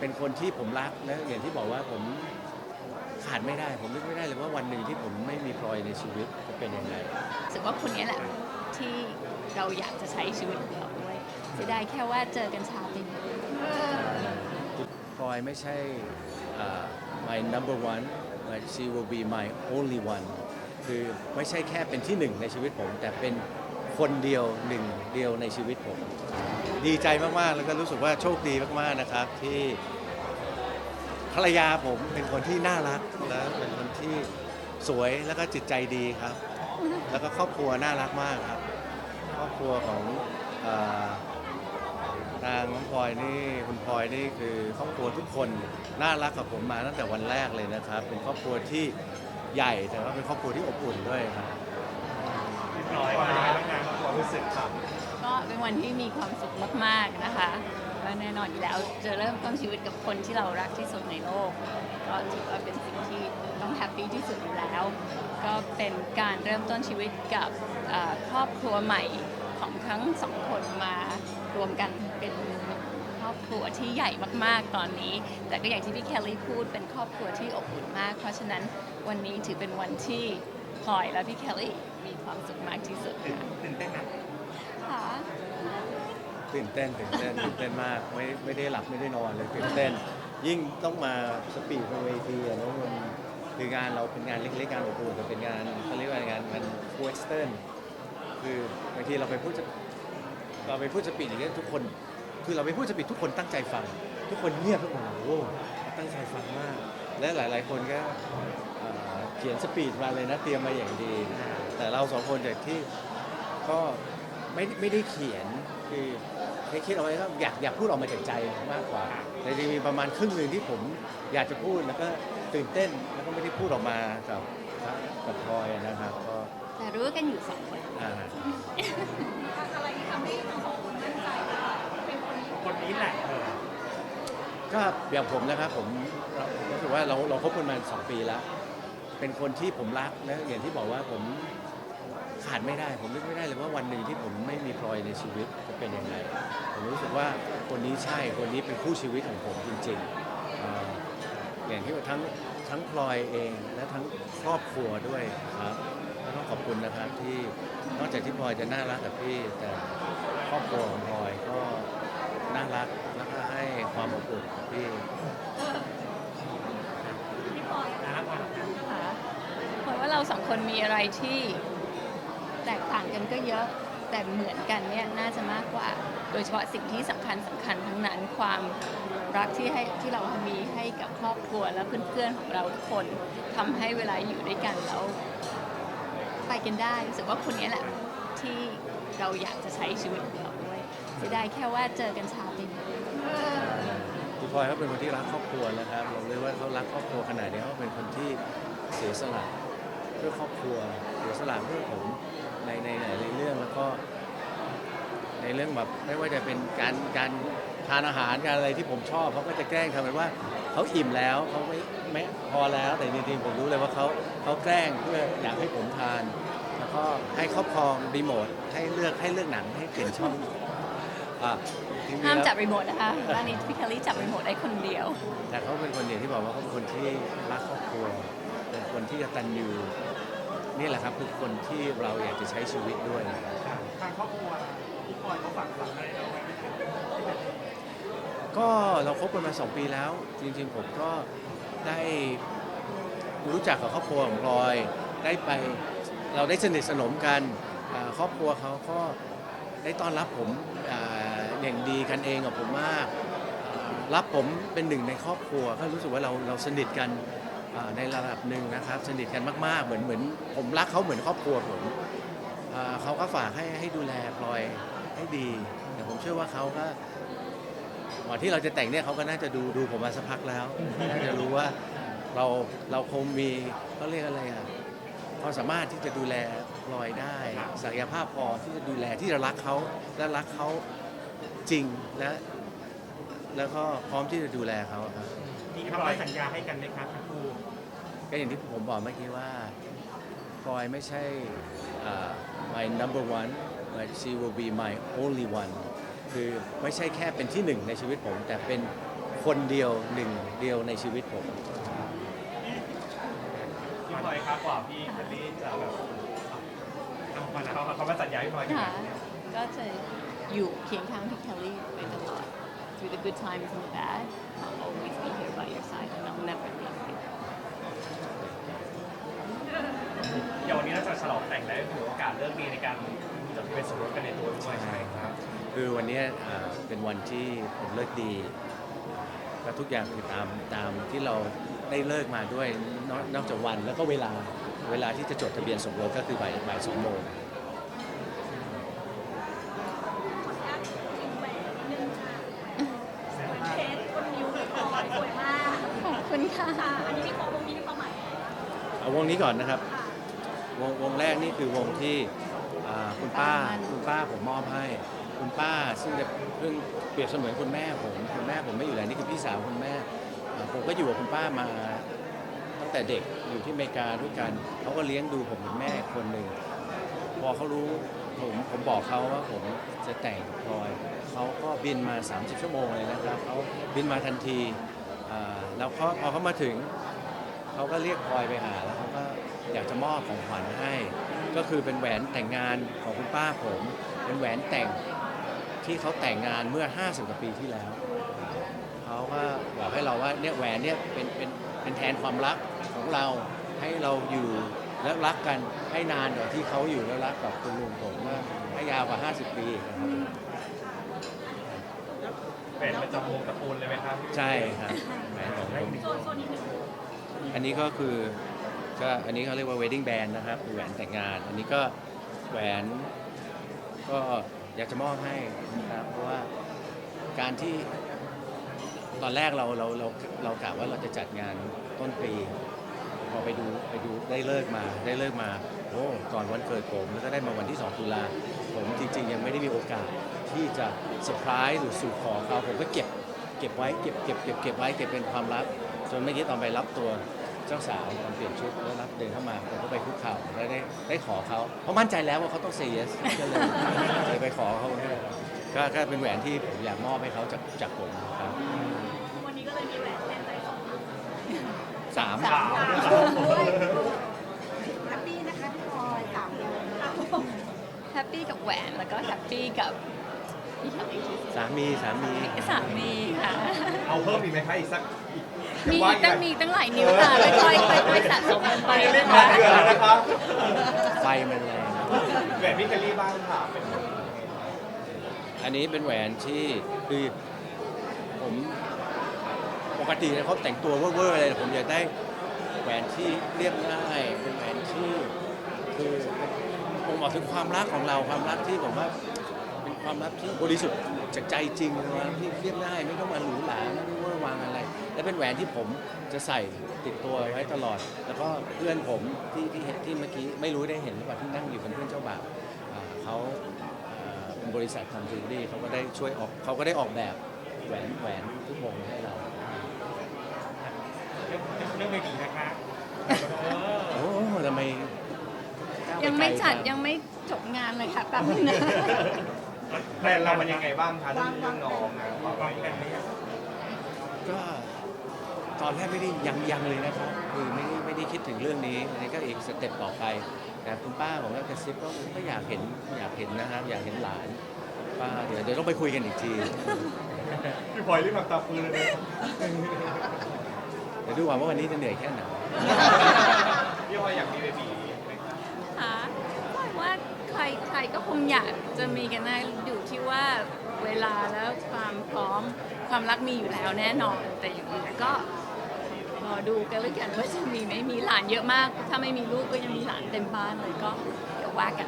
เป็นคนที่ผมรักและอย่างที่บอกว่าผมขาดไม่ได้ ผมนึกไม่ได้เลยว่าวันหนึ่งที่ผมไม่มีพลอยในชีวิตจะเป็นยังไงรู้สึกว่าคนนี้แหละ ที่เราอยากจะใช้ชีวิตของเราด้วยเสียดายแค่ว่าเจอกันช้าไปหน่อยพลอยไม่ใช่อ่า my number one but she will be my only one คือไม่ใช่แค่เป็นที่หนึ่งในชีวิตผม แต่เป็น คนเดียวหนึ่งเดียวในชีวิตผม ดีใจมากๆ แล้วก็รู้สึกว่าโชคดีมากๆนะครับ ที่ภรรยาผมเป็นคนที่น่ารักและเป็นคนที่สวยแล้วก็จิตใจดีครับ แล้วก็ครอบครัวน่ารักมากครับ ครอบครัวของเออทางน้องพลอยนี่คุณพลอยนี่คือครอบครัวทุกคนน่ารักกับผมมาตั้งแต่วันแรกเลยนะครับ เป็นครอบครัวที่ใหญ่แต่ว่าเป็นครอบครัวที่อบอุ่นด้วยครับพี่พลอยเป็นยังไงบ้างงานความ รู้สึกครับ ก็เป็นวันที่มีความสุขมากๆนะคะและแน่นอนอยู่แล้วจะเริ่มต้นชีวิตกับคนที่เรารักที่สุดในโลก ก็ถือว่าเป็นสิ่งที่ต้องแฮปปี้ที่สุดอยู่แล้ว ก็เป็นการเริ่มต้นชีวิตกับเอ่อครอบครัวใหม่ของทั้งสองคนมารวมกันเป็นครอบครัวที่ใหญ่มากๆตอนนี้ แต่ก็อย่างที่พี่แคลรี่พูดเป็นครอบครัวที่อบอุ่นมาก เพราะฉะนั้นวันนี้ถือเป็นวันที่ พลอยและพี่แคลรี่มีความสุขมากที่สุดตื่นค่ะตื่นเต้นนะค่ะตื่นเต้นตื่นเต้นตื่นเต้นมากไม่ไม่ได้หลับไม่ได้นอนเลยตื่นเต้น ยิ่งต้องมาสปีดบนเวทีอะเนอะมันคืองานเราเป็นงานเล็กๆงานอบอุ่นแต่เป็นงานเขาเรียกว่างานงานเวสเทิร์นคือบางทีเราไปพูดจะเราไปพูดสปีดอย่างเงี้ยทุกคน คือเราไปพูดสปีดทุกคนตั้งใจฟัง ทุกคนเงียบทุกคนโอ้โหตั้งใจฟังมาก และหลาย ๆ คนก็เอ่อเขียนสปีดมาเลยนะเตรียมมาอย่างดี แต่เราสองคนจากที่ก็ไม่ไม่ได้เขียนคือให้คิดเอาไว้ก็อยากอยากพูดออกมาจากใจมากกว่าแต่จะมีประมาณครึ่งหนึ่งที่ผมอยากจะพูดแล้วก็ตื่นเต้นแล้วก็ไม่ได้พูดออกมากับกับพลอยนะครับก็แต่รู้กันอยู่สองคน อ่าคนนี้แหละเออ ก็อย่างผมนะครับผมเรารู้สึกว่าเราเราคบกันมาสองปีแล้ว เป็นคนที่ผมรักและอย่างที่บอกว่าผมขาดไม่ได้ ผมนึกไม่ได้เลยว่าวันหนึ่งที่ผมไม่มีพลอยในชีวิตจะเป็นยังไงผมรู้สึกว่าคนนี้ใช่คนนี้เป็นคู่ชีวิตของผมจริงๆเอ่ออย่างที่ว่าทั้งทั้งพลอยเองและทั้งครอบครัวด้วยครับก็ต้องขอบคุณนะครับที่นอกจากที่พลอยจะน่ารักกับพี่แต่ครอบครัวของพลอยก็น่ารัก ให้ความอบอุ่นกับพี่นะครับอะคะเพราะว่าเราสองคนมีอะไรที่แตกต่างกันก็เยอะแต่เหมือนกันเนี่ยน่าจะมากกว่า โดยเฉพาะสิ่งที่สำคัญสำคัญทั้งนั้นความรักที่ให้ที่เรามีให้กับครอบครัวและเพื่อนๆของเราทุกคนทำให้เวลาอยู่ด้วยกันแล้วไปกันได้รู้สึกว่าคนนี้แหละที่เราอยากจะใช้ชีวิตของเรา เสียดายแค่ว่าเจอกันช้าไปหน่อยคุณพลอยเขาเป็นคนที่รักครอบครัวนะครับเราเรียว่าเขารักครอบครัวขนาดนี้เขาเป็นคนที่เสียสละเพื่อครอบครัวเสียสละเพื่อผมในในหลายเรื่องแล้วก็ในเรื่องแบบไม่ว่าจะเป็นการการทานอาหารการอะไรที่ผมชอบเขาก็จะแกล้งทำเป็นว่าเขาอิ่มแล้วเขาไม่ไม่พอแล้วแต่จริงๆผมรู้เลยว่าเขาเขาแกล้งเพื่ออยากให้ผมทาน แล้วก็ให้ครอบครองรีโมทให้เลือกให้เลือกหนังให้เปลี่ยนช่อง อะจริงๆห้ามแล้วจับรีโมทนะคะบ้านนี้พี่แคลรี่จับรีโมทได้คนเดียว แต่เขาเป็นคนอย่างที่บอกว่าเขาเป็นคนที่รักครอบครัวเป็นคนที่กตัญญูนี่แหละครับคือคนที่เราอยากจะใช้ชีวิตด้วยทางครอบครัวพี่พลอยเขาฝากฝังอะไรเราไว้ไหมครับก็เราคบกันมาสองปีแล้ว จริงๆผมก็ได้รู้จักกับครอบครัวของพลอยได้ไปเราได้สนิทสนมกันอ่าครอบครัวเขาก็ได้ต้อนรับผมอ่า อย่างดีกันเองกับผมมากอ่ารับผมเป็นหนึ่งในครอบครัวก็รู้สึกว่าเราเราสนิทกันในระดับหนึ่งนะครับ สนิทกันมากๆเหมือนเหมือนผมรักเขาเหมือนครอบครัวผมเขาก็ฝากให้ให้ดูแลพลอยให้ดีแต่ผมเชื่อว่าเขาก็ก่อนที่เราจะแต่งเนี่ยเขาก็น่าจะดูดูผมมาสักพักแล้วน่าจะรู้ว่าเราเราคงมีเขาเรียกอะไรอะความสามารถที่จะดูแลพลอยได้ศักยภาพพอที่จะดูแลที่จะรักเขาและรักเขา จริงและแล้วก็พร้อมที่จะดูแลเขาอะครับมีคำมั่นสัญญาให้กันไหมครับทั้งคู่ก็อย่างที่ผมบอกเมื่อกี้ว่าพลอยไม่ใช่อ่า my number one but she will be my only one คือไม่ใช่แค่เป็นที่หนึ่งในชีวิตผม แต่เป็นคนเดียวหนึ่งเดียวในชีวิตผม พี่พลอยครับกว่าพี่เคลลี่จะแบบเอามาเขาเขามาจัดย้ายพี่พลอยกันค่ะก็จะ อยู่เคียงข้างพี่เคลลี่ไปตลอด through the good times and the bad I'll always be here by your side and I'll never leave you เดี๋ยววันนี้เราจะฉลองแต่งได้ถือโอกาสเลิกดีในการจดทะเบียนสมรสกันในตัวด้วยใช่ไหมครับคือวันเนี้ยอ่าเป็นวันที่ผมเลิกดีก็ทุกอย่างคือตามตามที่เราได้เลิกมาด้วยนอกนอกจากวันแล้วก็เวลาเวลาที่จะจดทะเบียนสมรสก็คือบ่ายบ่ายสองโมง เคสคนนิ้วเลยพลอยสวยมาก ขอบ ค่ะอันนี้มีความวงนี้มีความหมายอะไรเอาวงนี้ก่อนนะครับ ค่ะวงวงแรกนี่คือวงที่อ่าคุณป้าคุณป้าผมมอบให้ คุณป้าซึ่งจะเพิ่งเปรียบเสมือนคุณแม่ผมคุณแม่ผมไม่อยู่แล้วนี่คือพี่สาวคุณแม่อ่าผมก็อยู่กับคุณป้ามาตั้งแต่เด็กอยู่ที่อเมริกาด้วยกันเขาก็เลี้ยงดูผมเป็นแม่คนหนึ่งพอเขารู้ผมผมบอกเขาว่าผมจะแต่งกับพลอยเขาก็บินมา 30 ชั่วโมงเลยนะครับเขาบินมาทันที แล้วพอเขามาถึงเขาก็เรียกพลอยไปหาแล้วเขาก็อยากจะมอบของขวัญให้ ก็คือเป็นแหวนแต่งงานของคุณป้าผม เป็นแหวนแต่งที่เขาแต่งงานเมื่อ 50กว่าปีที่แล้วเขาก็บอกให้เราว่าเนี่ยแหวนเนี่ยเป็นเป็นเป็นแทนความรักของเราให้เราอยู่และรักกันให้นานกว่าที่เขาอยู่และรักกับคุณลุงผมว่าให้ยาวกว่า 50 ปีนะครับ เป็นประจำวงตระกูลเลยไหมครับใช่ครับแหวนของผมโซนโซนนี้หนึ่งอันนี้ก็คือก็อันนี้เขาเรียกว่า wedding band นะครับคือแหวนแต่งงาน อันนี้ก็แหวนก็อยากจะมอบให้นะครับเพราะว่าการที่ตอนแรกเราเราเราเรากะว่าเราจะจัดงานต้นปี พอไปดูไปดูได้เลิกมาได้เลิกมาโอ้ก่อนวันเกิดผมแล้วก็ได้มาวันที่ 2 ตุลา ผมจริงๆ ยังไม่ได้มีโอกาสที่จะเซอร์ไพรส์หรือสู่ขอเขาผมก็เก็บเก็บไว้เก็บเก็บเก็บเก็บไว้เก็บเป็นความลับ จนเมื่อกี้ตอนไปรับตัวเจ้าสาวตอนเปลี่ยนชุดแล้วรับเดินเข้ามาผมก็ไปคุกเข่าแล้วได้ได้ขอเขาเพราะมั่นใจแล้วว่าเขาต้องเซ y yes ก็เลยเลยไปขอเขาก็ก็เป็นแหวนที่ผมอยากมอบให้เขาจากจากผมครับวันนี้ก็เลยมีแหวนแทนใจสองสามสาม แฮปปี้นะคะพี่พลอยสามเดือน แฮปปี้กับแหวนแล้วก็แฮปปี้กับพี่เคลลี่ที่สุดสามีสามีสามีค่ะ เอาเพิ่มอีกไหมคะอีกสักอีกมีตั้งมีตั้งหลายนิ้วค่ะค่อยๆค่อยๆสะสมกันไปเรียกนะมาคะเดือนแล้วนะครับไฟมันแรงแหวนพี่เคลลี่บ้างค่ะเป็นอันนี้เป็นแหวนที่คือผมปกติเนี่ยเขาแต่งตัวเวอร์ๆเลยผมอยากได้แหวนที่เรียบง่ายเป็นแหวนที่คือผม บอกถึงความรักของเราความรักที่ผมว่าเป็นความรักที่บริสุทธิ์จากใจจริงความรักที่เรียบง่ายไม่ต้องมาหรูหราไม่ต้องเวอร์วางอะไร และเป็นแหวนที่ผมจะใส่ติดตัวไว้ตลอด แล้วก็เพื่อนผมที่ที่เห็นที่เมื่อกี้ไม่รู้ได้เห็นหรือเปล่าที่นั่งอยู่เป็นเพื่อนเจ้าบ่าวเขาเป็นบริษัททำจิวเวลรี่เขาก็ได้ช่วยออกเขาก็ได้ออกแบบแหวนแหวนทุกวงให้เราเรื่องไม่ดีนะคะโอ้ทำไม ยังไม่กลจัดครับยังไม่จบงานเลยค่ะแป๊บนึงนะแฟนเรามันยังไงบ้างคะเรื่องเรื่องน้องนะความรักกันเนี่ยก็ตอนแรกไม่ได้ยังยังเลยนะครับคือไม่ได้ไม่ได้คิดถึงเรื่องนี้อันนี้ก็อีกสเต็ปต่อไปแต่คุณป้าผมก็กระซิบว่าก็อยากเห็นอยากเห็นนะครับอยากเห็นหลานป้าเดี๋ยวเดี๋ยวต้องไปคุยกันอีกทีพี่พลอยรีบทำตาปืนเลยนะเดี๋ยวดูว่าวันนี้จะเหนื่อยแค่ไหนพี่พลอยอยากมีเบบีไหมคะ ค่ะว่าใค รใครก็คงอยากจะมีกันได้อยู่ที่ว่าเวลาแล้วความพร้อมความรักมีอยู่แล้วแน่นอน แต่อย่างอื่นก็รอดูกันแล้วกันว่าจะมีไหม่มีหลานเยอะมาก ถ้าไม่มีลูกก็ยังมีหลานเต็มบ้านเลยก็เดี๋ยวว่ากัน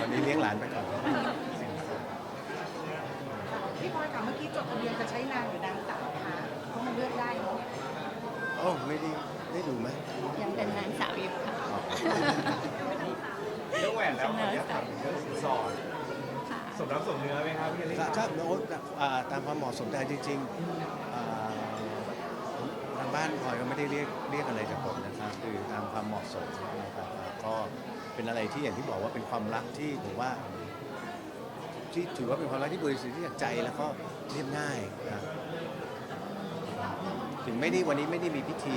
ตอนนี้เลี้ยงหลานไปก่อนพี่พลอยค่ะเมื่อกี้จดทะเบียนจะใช้นางหรือนางสาวคะเพราะมันเลือกได้เนาะโอ้ไม่ได้ได้ดูไหมยังเป็นนางสาวอยู่ค่ะอ๋อ เรื่องแหวนแล้วขออนุญาตถามถึงเรื่องสินสอดค่ะสมน้ำสมเนื้อไหมครับพี่เลลี่ก็ก็โน้ตอ่าตามความเหมาะสมแต่จริงๆอ่าทางบ้านพลอยก็ไม่ได้เรียกเรียกอะไรจากผมนะครับคือตามความเหมาะสมนะครับอ่าก็เป็นอะไรที่อย่างที่บอกว่าเป็นความรักที่ผมว่า ที่ถือว่าเป็นความรักที่บริสุทธิ์ที่จากใจแล้วก็เรียบง่ายนะครับถึงไม่ได้วันนี้ไม่ได้มีพิธี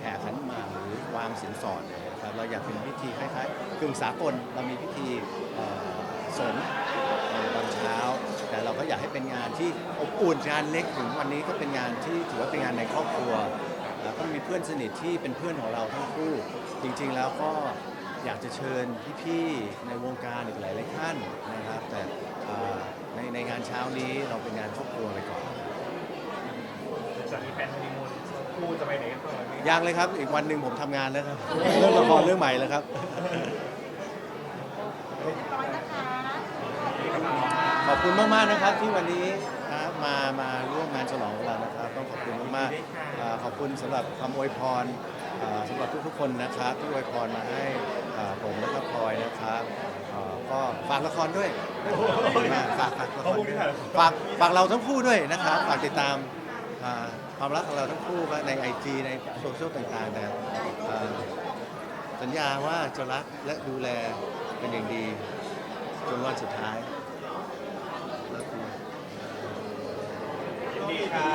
แห่ขันหมากหรือวางสินสอด นะครับเราอยากเป็นพิธีคล้ายๆกึ่งสากลเรามีพิธีสนตอนเช้า แต่เราก็อยากให้เป็นงานที่อบอุ่นงานเล็กถึงวันนี้ก็เป็นงานที่ถือว่าเป็นงานในครอบครัว แล้วก็มีเพื่อนสนิทที่เป็นเพื่อนของเราทั้งคู่ จริงๆแล้วก็อยากจะเชิญพี่ๆในวงการอีกหลายๆท่านนะครับ แต่ในในงานเช้านี้เราเป็นงานครอบครัวไปก่อนจากนี้แฟนฮันนีมูนคู่จะไปไหนกันต่อ ยังเลยครับ อีกวันหนึ่งผมทำงานแล้วครับ เรื่องละครเรื่องใหม่แล้วครับ ร้อยนะคะขอบคุณมาก ๆ นะครับที่วันนี้นะมามาร่วมงานฉลองของเรานะครับ ต้องขอบคุณมากๆอ่าขอบคุณสำหรับคำอวยพรอ่าสำหรับทุกๆคนนะครับ ที่อวยพรมาให้อ่าผมและก็พลอยนะครับอ่าก็ฝากละครด้วยขอบคุณมากฝากฝากละครด้วยฝากฝากเราทั้งคู่ด้วยนะครับ ฝากติดตามอ่า ความรักของเราทั้งคู่ในไอจีในโซเชียลต่างๆนะครับอ่าสัญญาว่าจะรักและดูแลเป็นอย่างดีจนวันสุดท้ายยินดีครับ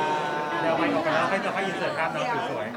เดี๋ยวไปออกกันแล้วให้จะให้ยินเสิร์ตภาพน้องสวยๆ